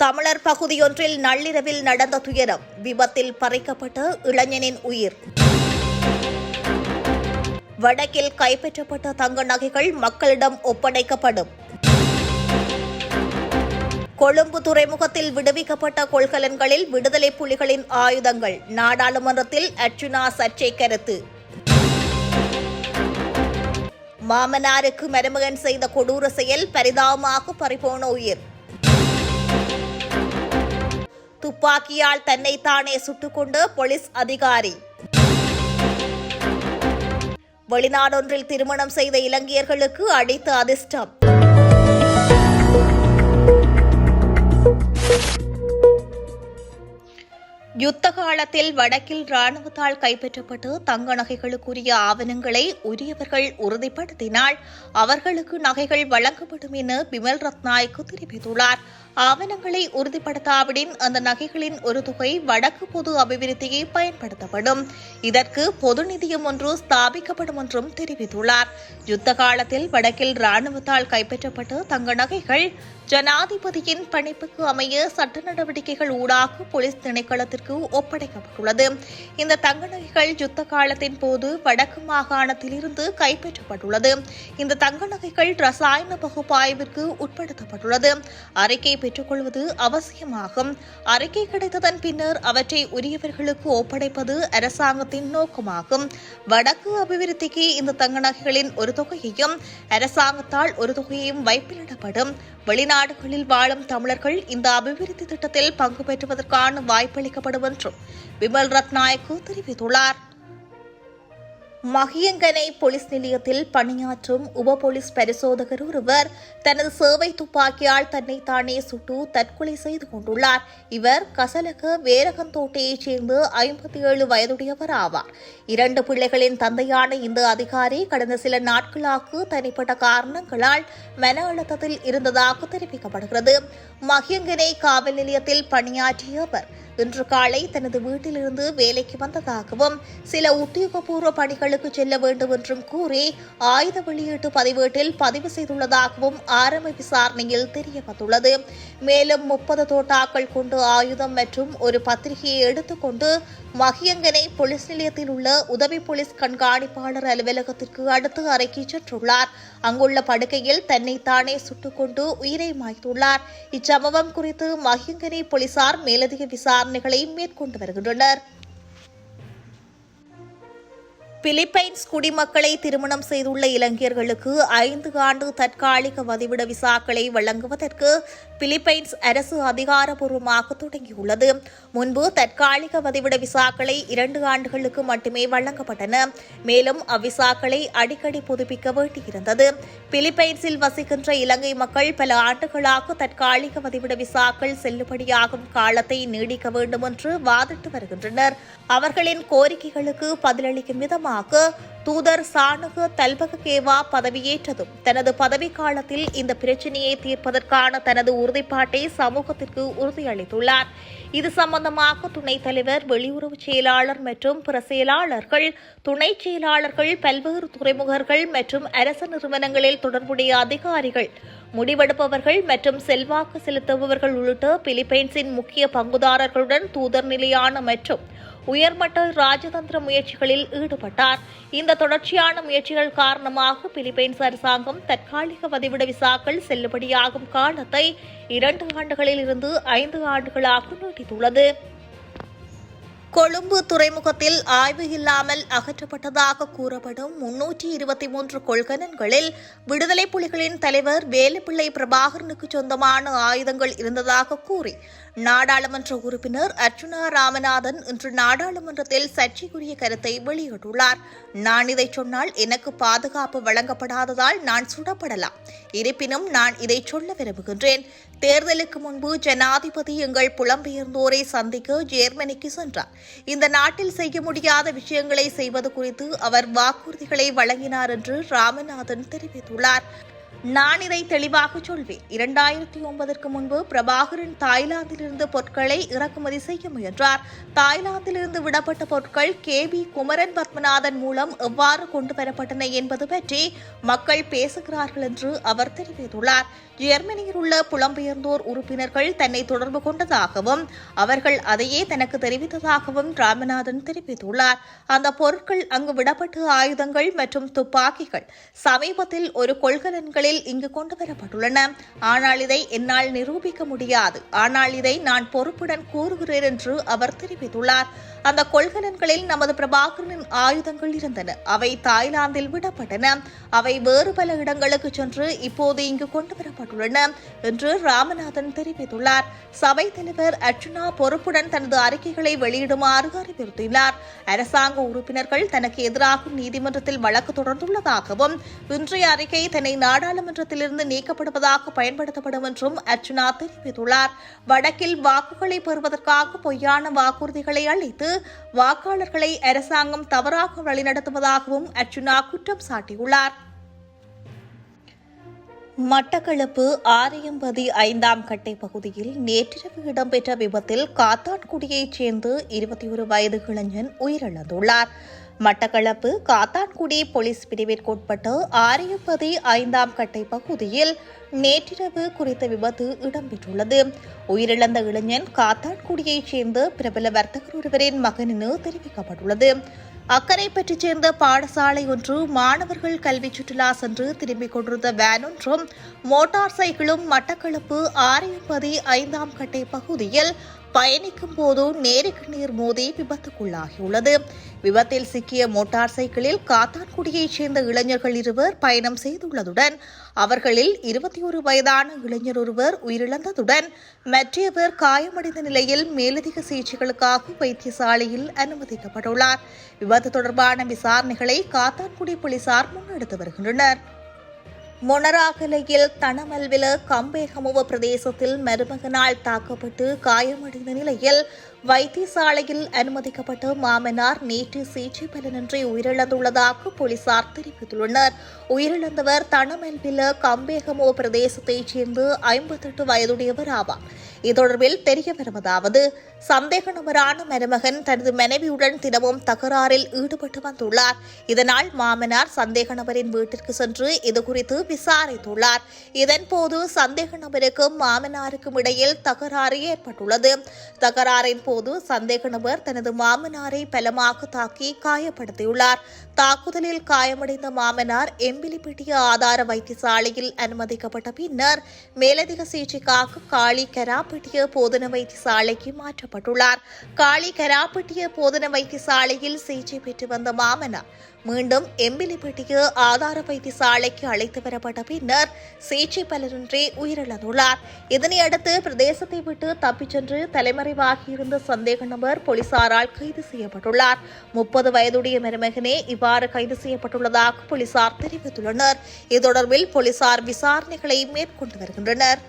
தமிழர் பகுதியொன்றில் நள்ளிரவில் நடந்த துயரம் விபத்தில் பறிக்கப்பட்ட இளைஞனின் உயிர். வடக்கில் கைப்பற்றப்பட்ட தங்க நகைகள் மக்களிடம் ஒப்படைக்கப்படும். கொழும்பு துறைமுகத்தில் விடுவிக்கப்பட்ட கொள்கலன்களில் விடுதலை புலிகளின் ஆயுதங்கள் நாடாளுமன்றத்தில் அர்ஜுனா சர்ச்சை கருத்து. மாமனாருக்கு மருமகன் செய்த கொடூர செயல் பரிதாபமாக பறிபோன உயிர். துப்பாக்கியால் தன்னைத்தானே சுட்டுக்கொண்ட போலீஸ் அதிகாரி. வெளிநாடொன்றில் திருமணம் செய்த இலங்கையர்களுக்கு அடித்த அதிர்ஷ்டம். யுத்த காலத்தில் வடக்கில் ராணுவத்தால் கைப்பற்றப்பட்டு தங்க நகைகளுக்குரிய ஆவணங்களை உரியவர்கள் உறுதிப்படுத்தினால் அவர்களுக்கு நகைகள் வழங்கப்படும் என பிமல் ரத்நாய்க்கு தெரிவித்துள்ளார். ஆவணங்களை உறுதிப்படுத்தாவிடின் அந்த நகைகளின் ஒரு தொகை வடக்கு பொது அபிவிருத்தியை பயன்படுத்தப்படும். இதற்கு பொது நிதியம் ஒன்று ஸ்தாபிக்கப்படும் என்றும் தெரிவித்துள்ளார். யுத்த காலத்தில் வடக்கில் ராணுவத்தால் கைப்பற்றப்பட்டு தங்க நகைகள் ஜனாதிபதியின் பணிப்புக்கு அமைய சட்ட நடவடிக்கைகள் ஊடாக போலீஸ் திணைக்களத்திற்கு ஒப்படைக்கப்பட்டுள்ளது. இந்த தங்க நகைகள் யுத்த காலத்தின் போது வடக்கு மாகாணத்திலிருந்து கைப்பற்றப்பட்டுள்ளது. இந்த தங்க நகைகள் ரசாயன பகுப்பாய்விற்கு உட்படுத்தப்பட்டுள்ளது. அறிக்கை பெற்றுக்கொள்வது அவசியமாகும். அறிக்கை கிடைத்ததன் பின்னர் அவற்றை உரியவர்களுக்கு ஒப்படைப்பது அரசாங்கத்தின் நோக்கமாகும். வடக்கு அபிவிருத்திக்கு இந்த தங்க நகைகளின் ஒரு தொகையையும் அரசாங்கத்தால் ஒரு தொகையையும் வைப்பிலிடப்படும். வெளிநாடுகளில் வாழும் தமிழர்கள் இந்த அபிவிருத்தி திட்டத்தில் பங்கு பெற்றுவதற்கான வாய்ப்பளிக்கப்படும் என்றும் விமல் ரத்நாயக்கு தெரிவித்துள்ளார். மகியங்கனை போலீஸ் நிலையத்தில் பணியாற்றும் உப போலீஸ் பரிசோதகர் ஒருவர் தனது சேவை துப்பாக்கியால் தன்னை தானே சுட்டு தற்கொலை செய்து கொண்டுள்ளார். இவர் கசலக வேரகந்தோட்டையைச் சேர்ந்து ஐம்பத்தி ஏழு வயதுடையவர் ஆவார். இரண்டு பிள்ளைகளின் தந்தையான இந்த அதிகாரி கடந்த சில நாட்களாக தனிப்பட்ட காரணங்களால் மன அழுத்தத்தில் இருந்ததாக தெரிவிக்கப்படுகிறது. மகியங்கனை காவல் நிலையத்தில் பணியாற்றிய அவர் இன்று காலை தனது வீட்டிலிருந்து வேலைக்கு வந்ததாகவும் சில உத்தியோகபூர்வ பணிகள் பணிகளுக்கு செல்ல வேண்டும் என்றும் கூறி ஆயுத வெளியீட்டு பதிவேட்டில் பதிவு செய்துள்ளதாகவும் ஆரம்ப விசாரணையில் தெரியப்பட்டுள்ளது மேலும் முப்பது தோட்டாக்கள் கொண்டு ஆயுதம் மற்றும் ஒரு பத்திரிகையை எடுத்துக்கொண்டு மகியங்கனை போலீஸ் நிலையத்தில் உள்ள உதவி போலீஸ் கண்காணிப்பாளர் அலுவலகத்திற்கு அடுத்து அறைக்கு சென்றுள்ளார். அங்குள்ள படுக்கையில் தன்னைத்தானே சுட்டுக்கொண்டு உயிரை மாய்த்துள்ளார். இச்சம்பவம் குறித்து மகியங்கனை போலீசார் மேலதிக விசாரணைகளை மேற்கொண்டு வருகின்றனர். பிலிப்பைன்ஸ் குடிமக்களை திருமணம் செய்துள்ள இலங்கையர்களுக்கு ஐந்து ஆண்டு தற்காலிக வதிவிட விசாக்களை வழங்குவதற்கு பிலிப்பைன்ஸ் அரசு அதிகாரப்பூர்வமாக தொடங்கியுள்ளது. முன்பு தற்காலிக வதிவிட விசாக்களை இரண்டு ஆண்டுகளுக்கு மட்டுமே வழங்கப்பட்டன. மேலும் அவ்விசாக்களை அடிக்கடி புதுப்பிக்க வேண்டியிருந்தது. பிலிப்பைன்ஸில் வசிக்கின்ற இலங்கை மக்கள் பல ஆண்டுகளாக தற்காலிக வதிவிட விசாக்கள் செல்லுபடியாகும் காலத்தை நீடிக்க வேண்டும் என்று வாதிட்டு வருகின்றனர். அவர்களின் கோரிக்கைகளுக்கு பதிலளிக்கும் விதமாக தூதர் சானக தல்பககேவா பதவியேற்றதும் தனது பதவி காலத்தில் இந்த பிரச்சினையை தீர்ப்பதற்கான தனது உறுதிப்பாட்டை சமூகத்திற்கு உறுதியளித்துள்ளார். இது சம்பந்தமாக துணைத் தலைவர் வெளியுறவு செயலாளர் மற்றும் பிற செயலாளர்கள் துணை செயலாளர்கள் பல்வேறு துறைமுகர்கள் மற்றும் அரசு நிறுவனங்களில் தொடர்புடைய அதிகாரிகள் முடிவெடுப்பவர்கள் மற்றும் செல்வாக்கு செலுத்துபவர்கள் உள்ளிட்ட பிலிப்பைன்ஸின் முக்கிய பங்குதாரர்களுடன் தூதர் நிலையான மற்றும் உயர்மட்ட ராஜதந்திர முயற்சிகளில் ஈடுபட்டார். இந்த தொடர்ச்சியான முயற்சிகள் காரணமாக பிலிப்பைன்ஸ் அரசாங்கம் தற்காலிக வதிவிட விசாக்கள் செல்லுபடியாகும் காலத்தை இரண்டு ஆண்டுகளில் இருந்து ஐந்து ஆண்டுகளாக நீட்டித்துள்ளது. கொழும்பு துறைமுகத்தில் ஆய்வு இல்லாமல் அகற்றப்பட்டதாக கூறப்படும் முன்னூற்றி இருபத்தி மூன்று கொள்கலன்களில் விடுதலை புலிகளின் தலைவர் வேலுப்பிள்ளை பிரபாகரனுக்கு சொந்தமான ஆயுதங்கள் இருந்ததாக கூறி நாடாளுமன்ற உறுப்பினர் அர்ச்சுனா ராமநாதன் இன்று நாடாளுமன்றத்தில் சர்ச்சைக்குரிய கருத்தை வெளியிட்டுள்ளார். நான் இதை சொன்னால் எனக்கு பாதுகாப்பு வழங்கப்படாததால் நான் சுடப்படலாம். இருப்பினும் நான் இதை சொல்ல விரும்புகின்றேன். தேர்தலுக்கு முன்பு ஜனாதிபதி எங்கள் புலம்பெயர்ந்தோரை சந்திக்க ஜேர்மனிக்கு சென்றார். இந்த நாட்டில் செய்ய முடியாத விஷயங்களை செய்வது குறித்து அவர் வாக்குறுதிகளை வழங்கினார் என்று ராமநாதன் தெரிவித்துள்ளார். நான் இதை தெளிவாக சொல்வேன். இரண்டாயிரத்தி ஒன்பதற்கு முன்பு பிரபாகரன் தாய்லாந்திலிருந்து பொருட்களை இறக்குமதி செய்ய முயன்றார். தாய்லாந்திலிருந்து விடப்பட்ட பொருட்கள் கே பி குமரன் பத்மநாதன் மூலம் எவ்வாறு கொண்டு வரப்பட்டன என்பது பற்றி மக்கள் பேசுகிறார்கள் என்று அவர் தெரிவித்துள்ளார். ஜெர்மனியில் உள்ள புலம்பெயர்ந்தோர் உறுப்பினர்கள் தன்னை தொடர்பு கொண்டதாகவும் அவர்கள் அதையே தனக்கு தெரிவித்ததாகவும் ராமநாதன் தெரிவித்துள்ளார். அந்த பொருட்கள் அங்கு விடப்பட்ட ஆயுதங்கள் மற்றும் துப்பாக்கிகள். சமீபத்தில் ஒரு கொள்கலன்கள் பொருட்களில் இங்கு கொண்டு வரப்பட்டுள்ளன ஆனால் இதை என்னால் நிரூபிக்க முடியாது. ஆனால் இதை நான் பொறுப்புடன் கூறுகிறேன் என்று அவர் தெரிவித்துள்ளார். அந்த கொள்கலன்களில் நமது பிரபாகரனின் ஆயுதங்கள் இருந்தன. அவை தாய்லாந்தில் விடப்பட்டன. அவை வேறு பல இடங்களுக்கு சென்று இப்போது இங்கு கொண்டு வரப்பட்டுள்ளன என்று ராமநாதன் தெரிவித்துள்ளார். சபை தலைவர் அர்ச்சுனா பொறுப்புடன் தனது அறிக்கைகளை வெளியிடுமாறு அறிவுறுத்தினார். அரசாங்க உறுப்பினர்கள் தனக்கு எதிராக நீதிமன்றத்தில் வழக்கு தொடர்ந்துள்ளதாகவும் இன்றைய அறிக்கை தன்னை நாடா நாடாளுமன்றத்திலிருந்து நீக்கப்படுவதாக பயன்படுத்தப்படும் என்றும் அர்ச்சுனா தெரிவித்துள்ளார். வடக்கில் வாக்குகளை பெறுவதற்காக பொய்யான வாக்குறுதிகளை அளித்து வாக்காளர்களை அரசாங்கம் தவறாக வழிநடத்துவதாகவும் அர்ச்சுனா குற்றம் சாட்டியுள்ளார். மட்டக்களப்பு ஆரியம்பதி ஐந்தாம் கட்டை பகுதியில் நேற்றிரவு இடம்பெற்ற விபத்தில் காத்தான்குடியைச் சேர்ந்து இருபத்தி ஒரு வயது இளைஞன் உயிரிழந்துள்ளார். மட்டக்களப்பு காத்தான்குடி போலீஸ் பிரிவிற்குட்பட்ட ஆரியப்பதி ஐந்தாம் கட்டை பகுதியில் நேற்றிரவு குறித்த விபத்து இடம்பெற்றுள்ளது. உயிரிழந்த இளைஞன் காத்தான்குடியைச் சேர்ந்த பிரபல வர்த்தகர் ஒருவரின் மகன் என தெரிவிக்கப்பட்டுள்ளது அக்கரைப்பற்றி சேர்ந்த பாடசாலை ஒன்று மாணவர்கள் கல்வி சுற்றுலா சென்று திரும்பிக் கொண்டிருந்த வேன் ஒன்றும் மோட்டார் சைக்கிளும் மட்டக்களப்பு ஆரியப்பதி ஐந்தாம் கட்டை பகுதியில் பயணிக்கும் போது நேருக்கு நேர் மோதி விபத்துக்குள்ளாகியுள்ளது. விபத்தில் சிக்கிய மோட்டார் சைக்கிளில் காத்தான்குடியைச் சேர்ந்த இளைஞர்கள் இருவர் பயணம் செய்துள்ளதுடன் அவர்களில் இருபத்தி ஒரு வயதான இளைஞர் ஒருவர் உயிரிழந்ததுடன் மற்றவர் காயமடைந்த நிலையில் மேலதிக சிகிச்சைகளுக்காக வைத்தியசாலையில் அனுமதிக்கப்பட்டுள்ளார். விபத்து தொடர்பான விசாரணைகளை காத்தான்குடி போலீசார் முன்னெடுத்து வருகின்றனர். மொனராகலையில் தனமல்வில கம்பேகமுவ பிரதேசத்தில் மருமகனால் தாக்கப்பட்டு காயமடைந்த நிலையில் வைத்தியசாலையில் அனுமதிக்கப்பட்ட மாமனார் நேற்று சிகிச்சை பலனின்றி உயிரிழந்துள்ளதாக போலீசார் தெரிவித்துள்ளனர். உயிரிழந்தவர் தனமென்பில கம்பேகமோ பிரதேசத்தைச் சேர்ந்து ஐம்பத்தெட்டு வயதுடையவர் ஆவார். இது தொடர்பில் தெரிய வருவதாவது சந்தேக நபரான மருமகன் தனது மனைவியுடன் தினமும் தகராறில் ஈடுபட்டு வந்துள்ளார். இதனால் மாமனார் சந்தேக நபரின் வீட்டிற்கு சென்று இதுகுறித்து விசாரித்துள்ளார். இதன்போது சந்தேக நபருக்கும் மாமனாருக்கும் இடையில் தகராறு ஏற்பட்டுள்ளது. தகராறின் போது சந்தேக நபர் தனது மாமனாரை பலமாக தாக்கி காயப்படுத்தியுள்ளார். தாக்குதலில் காயமடைந்த மாமனார் எம்பிலிப்பிட்டிய ஆதார வைத்தியசாலையில் அனுமதிக்கப்பட்ட பின்னர் மேலதிக சிகிச்சைக்காக காளி கராப்பட்டிய போதன வைத்தியசாலைக்கு மாற்றப்பட்டுள்ளார். காளி கராப்பட்டிய போதன வைத்தியசாலையில் சிகிச்சை பெற்று வந்த மாமனார் மீண்டும் எம்பிலிப்பட்டிய ஆதார வைத்தியசாலைக்கு அழைத்து வரப்பட்ட பின்னர் சிகிச்சை பலனின்றி உயிரிழந்துள்ளார். இதனையடுத்து பிரதேசத்தை விட்டு தப்பிச் சென்று தலைமறைவாகியிருந்த சந்தேக நபர் போலீசாரால் கைது செய்யப்பட்டுள்ளார். முப்பது வயதுடைய மருமகனே இவ்வாறு கைது செய்யப்பட்டுள்ளதாக போலீசார் தெரிவித்துள்ளனர். இது தொடர்பில் போலீசார் விசாரணைகளை மேற்கொண்டு வருகின்றனர்.